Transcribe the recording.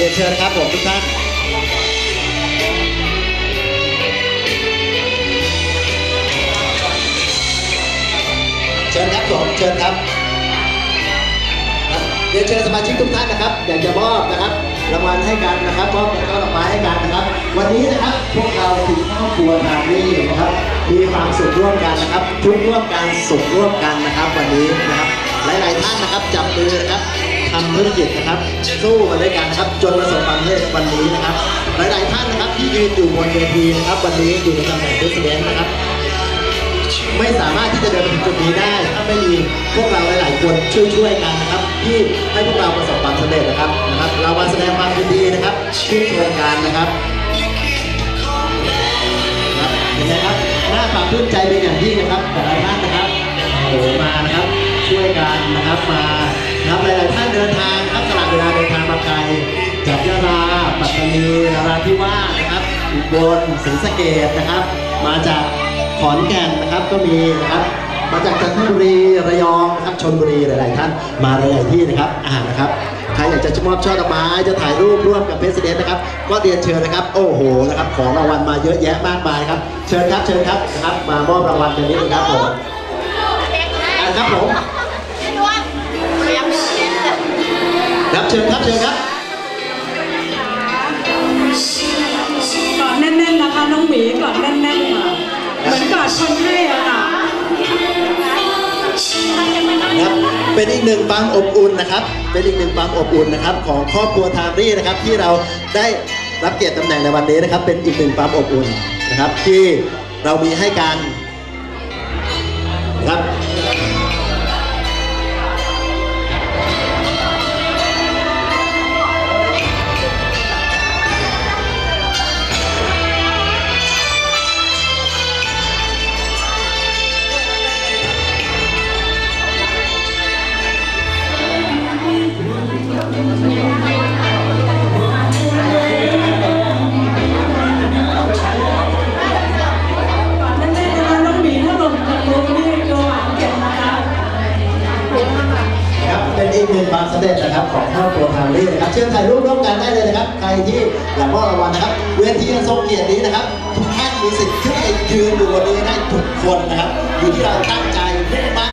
เรียนเชิญครับผมทุกท่านเชิญครับผมเชิญครับเรียนเชิญสมาชิกทุกท่านนะครับ อยากจะมอบนะครับ รางวัลให้กันนะครับมอบกระเช้าดอกไม้ให้กันนะครับ วันนี้นะครับพวกเราถึงครอบครัวทางนี้นะครับมีความสุขร่วมกันนะครับ ทุกร่วมกันสุขร่วมกันนะครับ วันนี้นะครับ หลายๆท่านนะครับจับมือนะครับ ทำธุรกิจนะครับ สู้มาด้วยกันนะครับ จนประสบความสำเร็จวันนี้นะครับ หลาย ๆ ท่านนะครับที่ยืนอยู่บนเวทีนะครับ วันนี้อยู่ในตำแหน่งผู้เสดนะครับ ไม่สามารถที่จะเดินไปถึงจุดนี้ได้ถ้าไม่มีพวกเราหลาย ๆ คนช่วย ๆ กันนะครับ ที่ให้พวกเราประสบความสำเร็จนะครับนะครับ เรามาแสดงความยินดีนะครับชื่นชมกันนะครับครับเห็นไหมครับน่าปรับปลื้มใจเป็นอย่างยิ่งนะครับแต่ละท่านนะครับโอ้มานะครับช่วยกันนะครับมานะครับหลายๆท่าน เดินทางครับสละเวลาเดินทางมาไกลจากยะลาปัตตานีนราธิวาสนะครับอุบลศรีสะเกษนะครับ มาจากขอนแก่นนะครับก็มีนะครับ มาจากจันทบุรีระยองนะครับชนบุรีหลาย ๆ ท่านมาหลาย ๆ ที่นะครับอ่านะครับใครอยากจะมอบช่อดอกไม้จะถ่ายรูปร่วมกับเพรสเดนนะครับ ก็เรียนเชิญนะครับ โอ้โหนะครับ ของรางวัลมาเยอะแยะมากมายครับ เชิญครับเชิญครับนะครับ มามอบรางวัลกันนี้นะครับผมครับผม เชิญครับเชิญครับกอดแน่นๆนะคะน้องหมีกอดแน่นๆค่ะเหมือนกอดคนให้อะค่ะครับเป็นอีกหนึ่งความอบอุ่นนะครับ เป็นอีกหนึ่งความอบอุ่นนะครับ ของครอบครัวทามรี่นะครับ ที่เราได้รับเกียรติตำแหน่งในวันนี้นะครับ เป็นอีกหนึ่งความอบอุ่นนะครับ ที่เรามีให้กันนะครับ ครับเป็นอีกหนึ่งความสำเร็จนะครับของครอบครัวทางนี้นะครับเชิญถ่ายรูปร่วมกันได้เลยนะครับ ใครที่อยากมอบรางวัลนะครับ เวทีอันทรงเกียรตินี้นะครับ ทุกท่านมีสิทธิ์ขึ้นไปยืนอยู่บนนี้ได้ทุกคนนะครับ อยู่ที่เราตั้งใจมุ่งมั่น